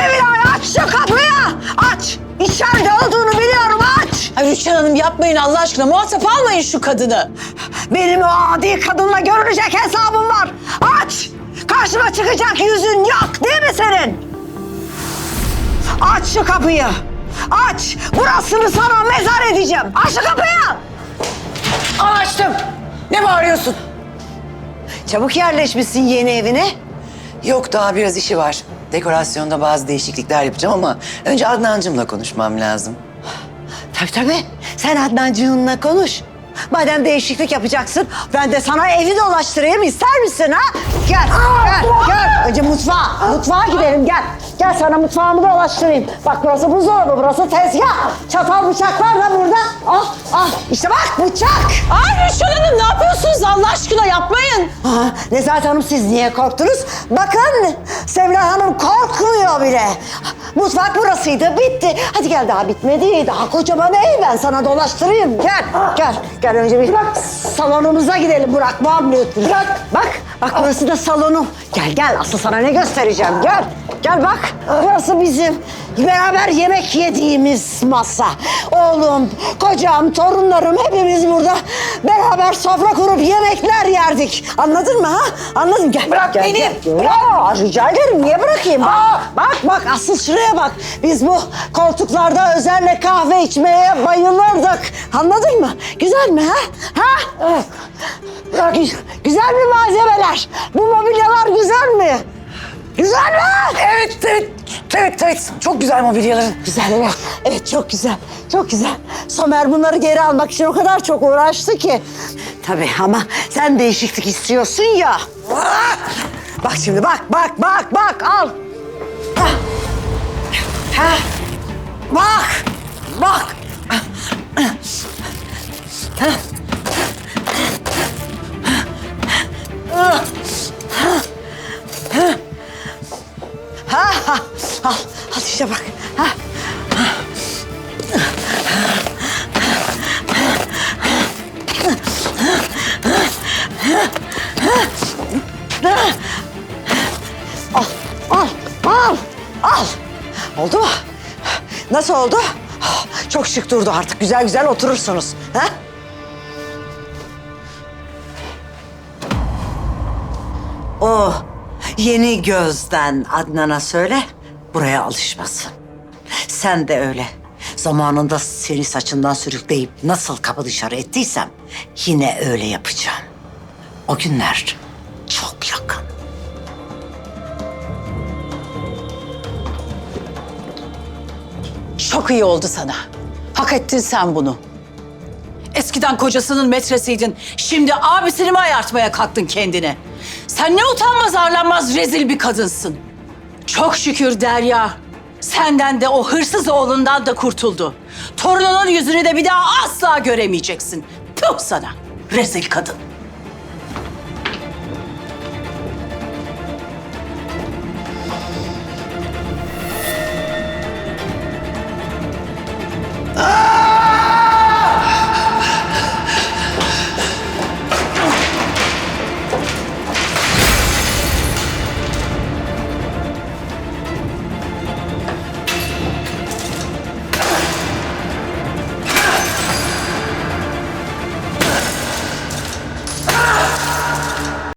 Sevilay aç şu kapıyı. Aç. İçeride olduğunu biliyorum aç. Ay Rüçhan Hanım yapmayın Allah aşkına. Muhatap almayın şu kadını. Benim o adi kadınla görülecek hesabım var. Aç. Karşıma çıkacak yüzün yok değil mi senin? Aç şu kapıyı. Aç. Burasını sana mezar edeceğim. Aç şu kapıyı. Açtım. Ne bağırıyorsun? Çabuk yerleşmişsin yeni evine. Yok daha biraz işi var. Dekorasyonda bazı değişiklikler yapacağım ama önce Adnancığımla konuşmam lazım. Tabii tabii. Sen Adnancığınla konuş. Madem değişiklik yapacaksın, ben de sana evi dolaştırayım. İster misin ha? Gel, gel, gel. Önce mutfağa, mutfağa gidelim gel. Gel sana mutfağımı dolaştırayım. Bak burası buzdolabı, burası tezgah. Çatal bıçaklar da burada. Al, al. İşte bak bıçak. Ay Rüçhan Hanım ne yapıyorsunuz Allah aşkına yapmayın. Aa, Nezahat Hanım siz niye korktunuz? Bakın Sevra Korkmuyor bile. Mutfak burasıydı bitti. Hadi gel daha bitmedi. Daha kocaman ev ben sana dolaştırayım. Gel gel gel önce bir salonumuza gidelim Burak. Muhammed. Bırak. Bak bak burası da salonum. Gel gel asıl sana ne göstereceğim gel. Gel bak burası bizim beraber yemek yediğimiz masa. Oğlum, kocam, torunlarım hepimiz burada beraber sofra kurup yemekler yerdik. Anladın mı ha? Anladın gel. Bırak gel, beni. Gel, gel. Aa, rica ederim niye bırakayım? Bak, bak bak asıl şuraya bak. Biz bu koltuklarda özenle kahve içmeye bayılırdık. Anladın mı? Güzel mi ha? Ha? Bak, gü- güzel mi malzemeler? Bu mobilyalar güzel mi? Güzel mi? Evet, evet, evet, evet. Çok güzel mobilyaların. Güzel evet. Evet çok güzel. Çok güzel. Somer bunları geri almak için o kadar çok uğraştı ki. Tabii ama sen değişiklik istiyorsun ya. Ah! Bak şimdi bak bak bak bak al. Ha. Ha. Bak. Bak. Ha, ha. Al, al işte bak. Ha. Al, al, al, al. Oldu mu? Nasıl oldu? Çok şık durdu artık. Güzel güzel oturursunuz. Ha? O yeni gözden Adnan'a söyle buraya alışmasın. Sen de öyle. Zamanında seni saçından sürükleyip nasıl kapı dışarı ettiysem yine öyle yapacağım. O günler çok yakın. Çok iyi oldu sana. Hak ettin sen bunu. Eskiden kocasının metresiydin. Şimdi abisini mi ayartmaya kalktın kendine? Sen ne utanmaz arlanmaz rezil bir kadınsın. Çok şükür Derya. Senden de o hırsız oğlundan da kurtuldu. Torununun yüzünü de bir daha asla göremeyeceksin. Tüm sana rezil kadın. Ah!